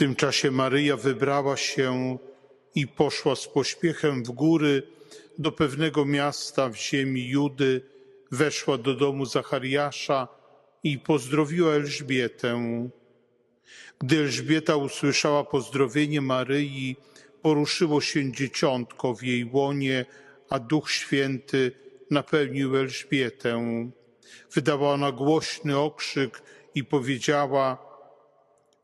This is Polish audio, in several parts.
tym czasie Maryja wybrała się i poszła z pośpiechem w góry do pewnego miasta w ziemi Judy, weszła do domu Zachariasza i pozdrowiła Elżbietę. Gdy Elżbieta usłyszała pozdrowienie Maryi, poruszyło się dzieciątko w jej łonie, a Duch Święty napełnił Elżbietę. Wydała ona głośny okrzyk i powiedziała: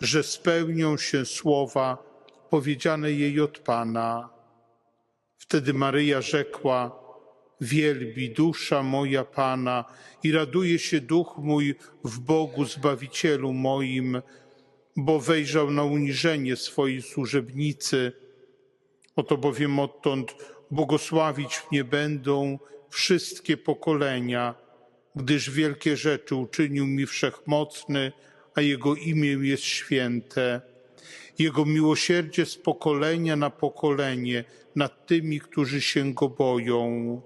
że spełnią się słowa powiedziane jej od Pana. Wtedy Maryja rzekła: Wielbi dusza moja Pana i raduje się duch mój w Bogu Zbawicielu moim, bo wejrzał na uniżenie swojej służebnicy. Oto bowiem odtąd błogosławić mnie będą wszystkie pokolenia, gdyż wielkie rzeczy uczynił mi wszechmocny, a Jego imię jest święte. Jego miłosierdzie z pokolenia na pokolenie nad tymi, którzy się Go boją.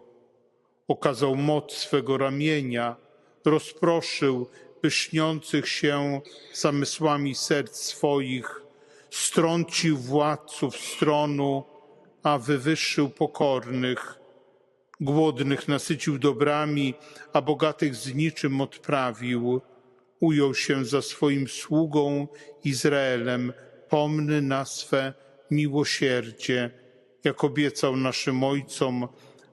Okazał moc swego ramienia, rozproszył pyszniących się zamysłami serc swoich, strącił władców stronu, a wywyższył pokornych. Głodnych nasycił dobrami, a bogatych z niczym odprawił. Ujął się za swoim sługą Izraelem, pomny na swe miłosierdzie, jak obiecał naszym ojcom,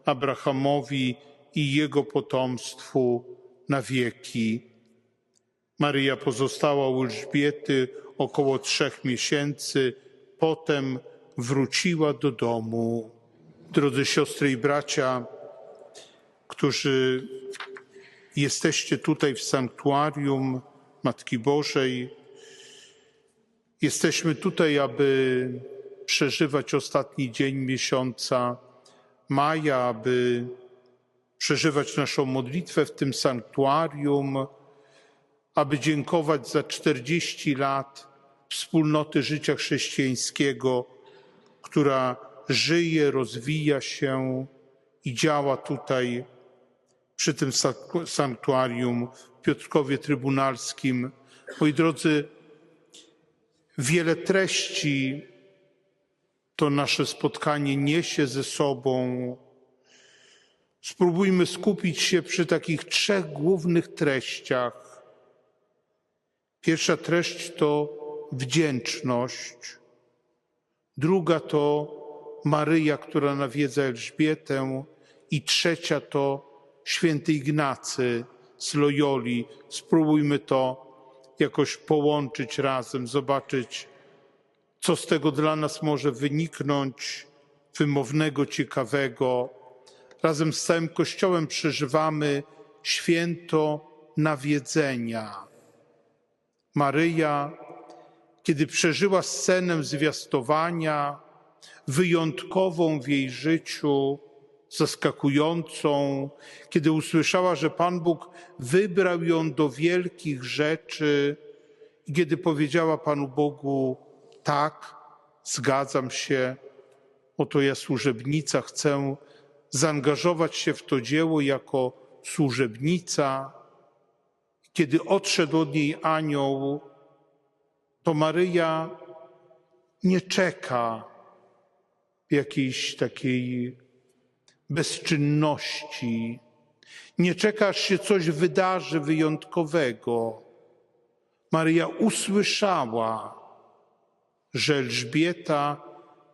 Abrahamowi i jego potomstwu na wieki. Maryja pozostała u Elżbiety około trzech miesięcy, potem wróciła do domu. Drodzy siostry i bracia, którzy jesteście tutaj w sanktuarium Matki Bożej, jesteśmy tutaj, aby przeżywać ostatni dzień miesiąca maja, aby przeżywać naszą modlitwę w tym sanktuarium, aby dziękować za 40 lat wspólnoty życia chrześcijańskiego, która żyje, rozwija się i działa tutaj przy tym sanktuarium w Piotrkowie Trybunalskim. Moi drodzy, wiele treści to nasze spotkanie niesie ze sobą. Spróbujmy skupić się przy takich trzech głównych treściach. Pierwsza treść to wdzięczność, druga to Maryja, która nawiedza Elżbietę, i trzecia to święty Ignacy z Loyoli. Spróbujmy to jakoś połączyć razem, zobaczyć, co z tego dla nas może wyniknąć, wymownego, ciekawego. Razem z całym Kościołem przeżywamy święto nawiedzenia. Maryja, kiedy przeżyła scenę zwiastowania, wyjątkową w jej życiu, zaskakującą, kiedy usłyszała, że Pan Bóg wybrał ją do wielkich rzeczy i kiedy powiedziała Panu Bogu: Tak, zgadzam się, oto ja służebnica, chcę zaangażować się w to dzieło jako służebnica. Kiedy odszedł od niej anioł, to Maryja nie czeka jakiejś takiej bezczynności. Nie czeka, aż się coś wydarzy wyjątkowego. Maryja usłyszała, że Elżbieta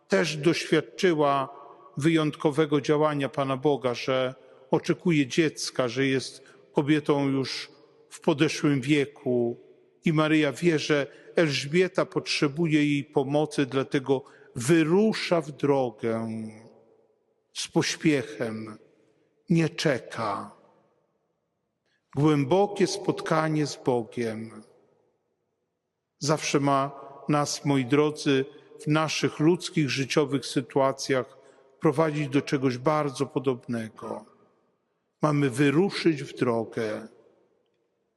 też doświadczyła wyjątkowego działania Pana Boga, że oczekuje dziecka, że jest kobietą już w podeszłym wieku. I Maryja wie, że Elżbieta potrzebuje jej pomocy, dlatego wyrusza w drogę z pośpiechem, nie czeka. Głębokie spotkanie z Bogiem zawsze ma nas, moi drodzy, w naszych ludzkich, życiowych sytuacjach prowadzić do czegoś bardzo podobnego. Mamy wyruszyć w drogę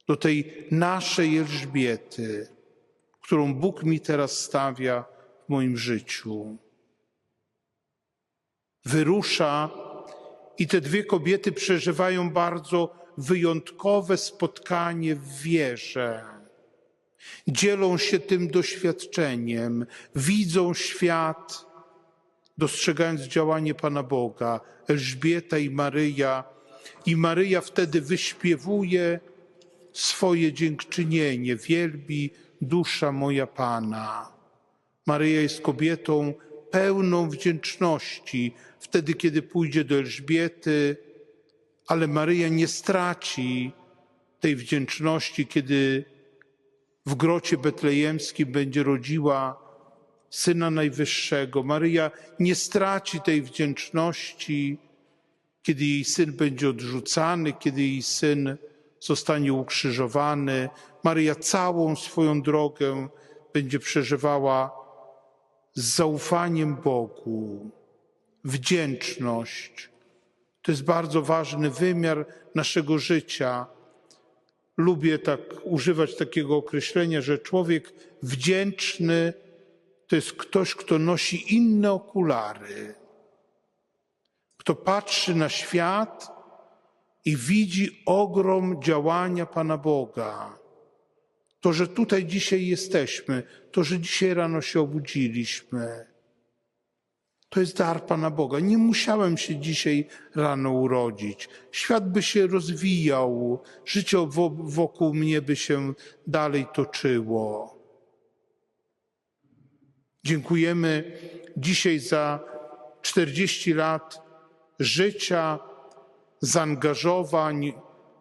do tej naszej Elżbiety, którą Bóg mi teraz stawia w moim życiu. Wyrusza i te dwie kobiety przeżywają bardzo wyjątkowe spotkanie w wierze. Dzielą się tym doświadczeniem, widzą świat, dostrzegając działanie Pana Boga, Elżbieta i Maryja. I Maryja wtedy wyśpiewuje swoje dziękczynienie, wielbi dusza moja Pana. Maryja jest kobietą pełną wdzięczności wtedy, kiedy pójdzie do Elżbiety, ale Maryja nie straci tej wdzięczności, kiedy w grocie betlejemskim będzie rodziła Syna Najwyższego. Maryja nie straci tej wdzięczności, kiedy jej syn będzie odrzucany, kiedy jej syn zostanie ukrzyżowany. Maryja całą swoją drogę będzie przeżywała z zaufaniem Bogu, wdzięczność. To jest bardzo ważny wymiar naszego życia. Lubię tak używać takiego określenia, że człowiek wdzięczny to jest ktoś, kto nosi inne okulary, kto patrzy na świat i widzi ogrom działania Pana Boga. To, że tutaj dzisiaj jesteśmy, to, że dzisiaj rano się obudziliśmy, to jest dar Pana Boga. Nie musiałem się dzisiaj rano urodzić. Świat by się rozwijał, życie wokół mnie by się dalej toczyło. Dziękujemy dzisiaj za 40 lat życia, zaangażowań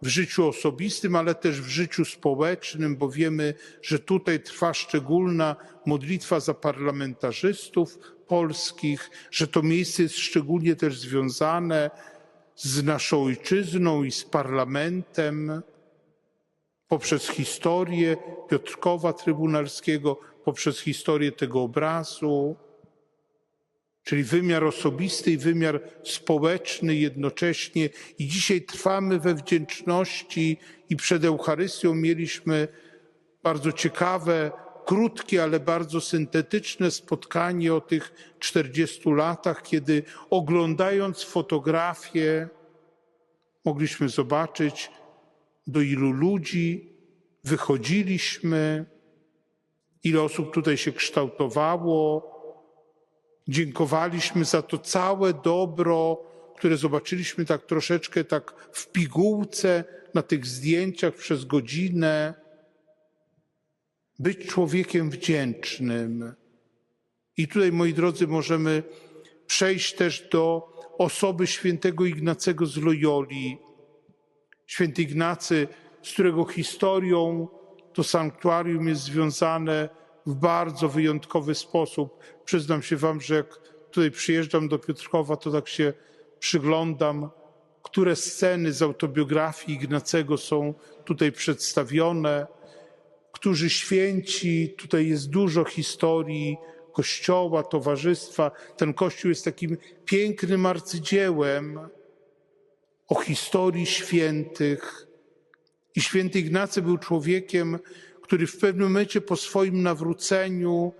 w życiu osobistym, ale też w życiu społecznym, bo wiemy, że tutaj trwa szczególna modlitwa za parlamentarzystów polskich, że to miejsce jest szczególnie też związane z naszą ojczyzną i z parlamentem poprzez historię Piotrkowa Trybunalskiego, poprzez historię tego obrazu, czyli wymiar osobisty i wymiar społeczny jednocześnie. I dzisiaj trwamy we wdzięczności i przed Eucharystią mieliśmy bardzo ciekawe, krótkie, ale bardzo syntetyczne spotkanie o tych 40 latach, kiedy oglądając fotografię mogliśmy zobaczyć, do ilu ludzi wychodziliśmy, ile osób tutaj się kształtowało. Dziękowaliśmy za to całe dobro, które zobaczyliśmy tak troszeczkę tak w pigułce na tych zdjęciach przez godzinę. Być człowiekiem wdzięcznym. I tutaj, moi drodzy, możemy przejść też do osoby świętego Ignacego z Loyoli. Święty Ignacy, z którego historią to sanktuarium jest związane w bardzo wyjątkowy sposób. Przyznam się Wam, że jak tutaj przyjeżdżam do Piotrkowa, to tak się przyglądam, które sceny z autobiografii Ignacego są tutaj przedstawione, którzy święci, tutaj jest dużo historii kościoła, towarzystwa. Ten kościół jest takim pięknym arcydziełem o historii świętych, i święty Ignacy był człowiekiem, który w pewnym momencie po swoim nawróceniu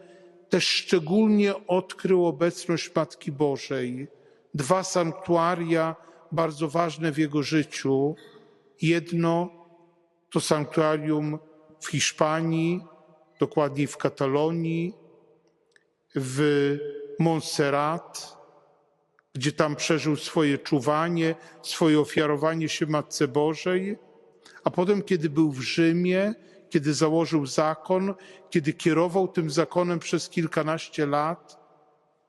też szczególnie odkrył obecność Matki Bożej. Dwa sanktuaria bardzo ważne w jego życiu. Jedno to sanktuarium w Hiszpanii, dokładniej w Katalonii, w Montserrat, gdzie tam przeżył swoje czuwanie, swoje ofiarowanie się Matce Bożej a potem, kiedy był w Rzymie, kiedy założył zakon, kiedy kierował tym zakonem przez kilkanaście lat,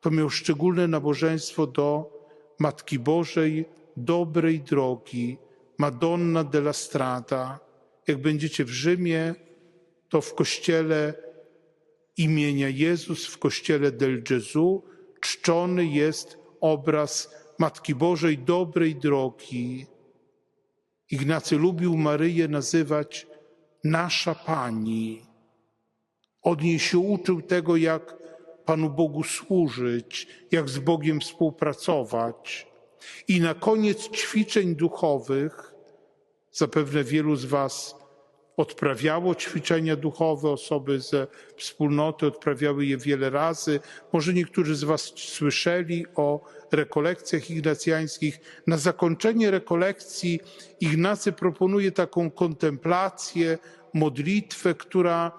to miał szczególne nabożeństwo do Matki Bożej, dobrej drogi, Madonna della Strada. Jak będziecie w Rzymie, to w kościele imienia Jezus, w kościele del Gesù, czczony jest obraz Matki Bożej, dobrej drogi. Ignacy lubił Maryję nazywać nasza Pani. Od niej się uczył tego, jak Panu Bogu służyć, jak z Bogiem współpracować. I na koniec ćwiczeń duchowych, zapewne wielu z Was odprawiało ćwiczenia duchowe, osoby ze wspólnoty odprawiały je wiele razy. Może niektórzy z Was słyszeli o rekolekcjach ignacjańskich. Na zakończenie rekolekcji Ignacy proponuje taką kontemplację, modlitwę, która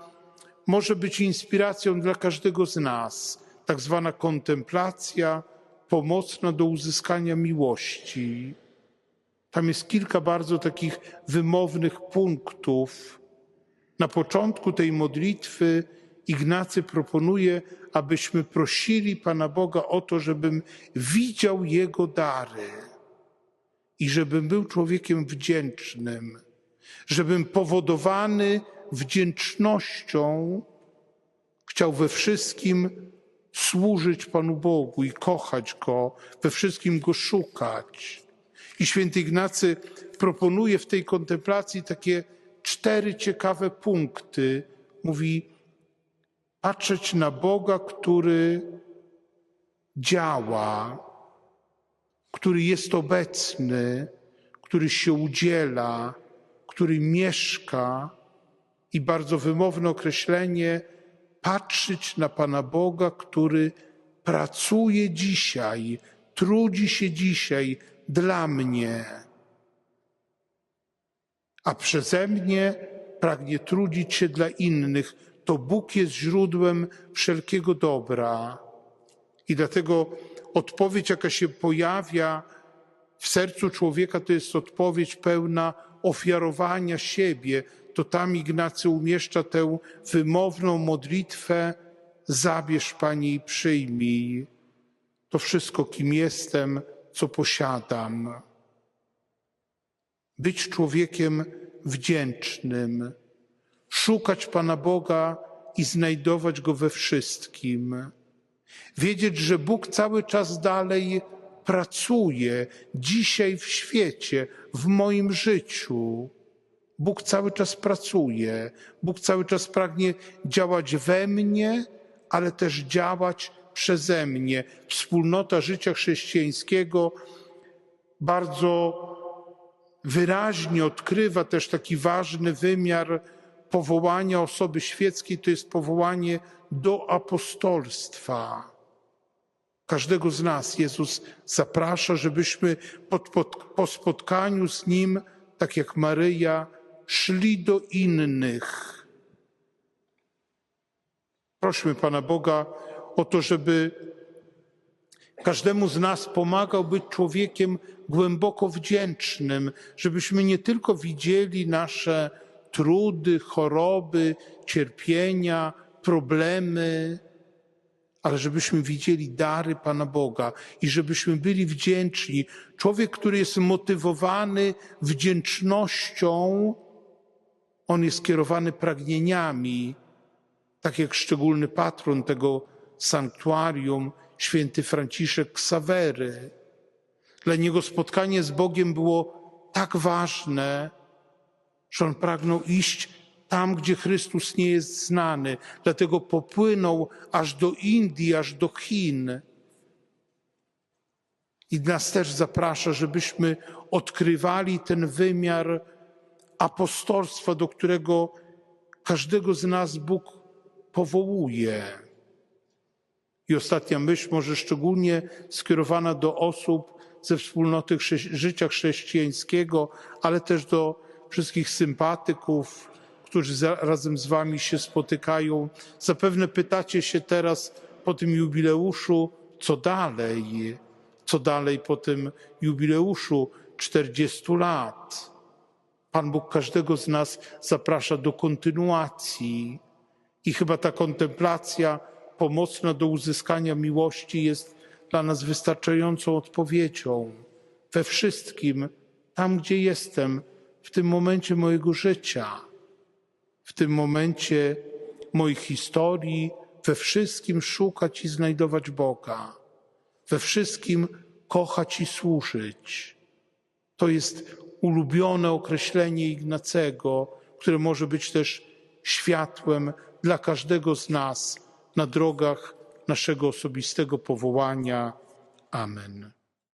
może być inspiracją dla każdego z nas. Tak zwana kontemplacja pomocna do uzyskania miłości. Tam jest kilka bardzo takich wymownych punktów. Na początku tej modlitwy Ignacy proponuje, abyśmy prosili Pana Boga o to, żebym widział Jego dary i żebym był człowiekiem wdzięcznym, żebym powodowany wdzięcznością chciał we wszystkim służyć Panu Bogu i kochać Go, we wszystkim Go szukać. I święty Ignacy proponuje w tej kontemplacji takie cztery ciekawe punkty. Mówi, patrzeć na Boga, który działa, który jest obecny, który się udziela, który mieszka i bardzo wymowne określenie patrzeć na Pana Boga, który pracuje dzisiaj, trudzi się dzisiaj dla mnie, a przeze mnie pragnie trudzić się dla innych. To Bóg jest źródłem wszelkiego dobra. I dlatego odpowiedź, jaka się pojawia w sercu człowieka, to jest odpowiedź pełna ofiarowania siebie. To tam Ignacy umieszcza tę wymowną modlitwę: Zabierz Pani i przyjmij. To wszystko, kim jestem, co posiadam. Być człowiekiem wdzięcznym, szukać Pana Boga i znajdować Go we wszystkim. Wiedzieć, że Bóg cały czas dalej pracuje dzisiaj w świecie, w moim życiu. Bóg cały czas pracuje. Bóg cały czas pragnie działać we mnie, ale też działać przeze mnie. Wspólnota życia chrześcijańskiego bardzo wyraźnie odkrywa też taki ważny wymiar powołania osoby świeckiej, to jest powołanie do apostolstwa. Każdego z nas Jezus zaprasza, żebyśmy pod, pod, po spotkaniu z Nim, tak jak Maryja, szli do innych. Prośmy Pana Boga o to, żeby każdemu z nas pomagał być człowiekiem głęboko wdzięcznym, żebyśmy nie tylko widzieli nasze trudy, choroby, cierpienia, problemy, ale żebyśmy widzieli dary Pana Boga i żebyśmy byli wdzięczni. Człowiek, który jest motywowany wdzięcznością, on jest kierowany pragnieniami, tak jak szczególny patron tego sanktuarium, święty Franciszek Ksawery. Dla niego spotkanie z Bogiem było tak ważne, że on pragnął iść tam, gdzie Chrystus nie jest znany. Dlatego popłynął aż do Indii, aż do Chin. I nas też zaprasza, żebyśmy odkrywali ten wymiar apostolstwa, do którego każdego z nas Bóg powołuje. I ostatnia myśl, może szczególnie skierowana do osób ze wspólnoty życia chrześcijańskiego, ale też do wszystkich sympatyków, którzy za, razem z Wami się spotykają. Zapewne pytacie się teraz po tym jubileuszu, co dalej? Co dalej po tym jubileuszu 40 lat? Pan Bóg każdego z nas zaprasza do kontynuacji. I chyba ta kontemplacja pomocna do uzyskania miłości jest dla nas wystarczającą odpowiedzią. We wszystkim, tam gdzie jestem, w tym momencie mojego życia, w tym momencie mojej historii, we wszystkim szukać i znajdować Boga, we wszystkim kochać i służyć. To jest ulubione określenie Ignacego, które może być też światłem dla każdego z nas na drogach naszego osobistego powołania. Amen.